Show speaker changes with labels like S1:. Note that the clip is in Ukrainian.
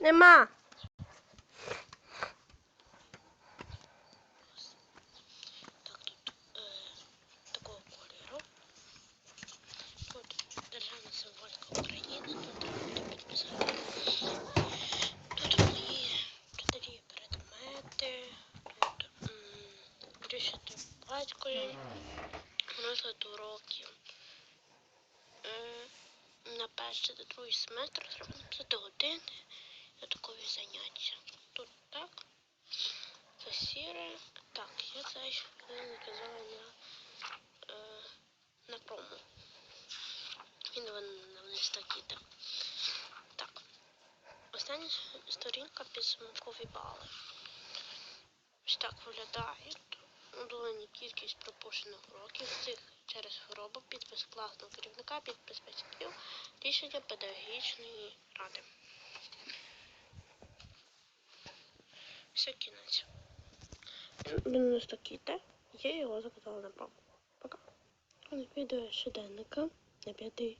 S1: Нема.
S2: Так, тут е, такого кольору. Тут державна символіка України, тут підписання. Тут є предмети, тут гріші тут Батько, тут уроків. Е, на перший та другий семестр треба написати години і такові заняття. Тут так. Це сіре. Так, я це ще наказала на, е, на промо. Він вниз такі так. Так. Остання сторінка підсумкові бали. Ось так виглядає. Удалені кількість пропущених уроків цих через хворобу, підпис класного керівника, підпис батьків, рішення педагогічної ради. Все кінець. Він нас такий те. Я його заказала на пробу. Пока. Відео щоденника на п'ятий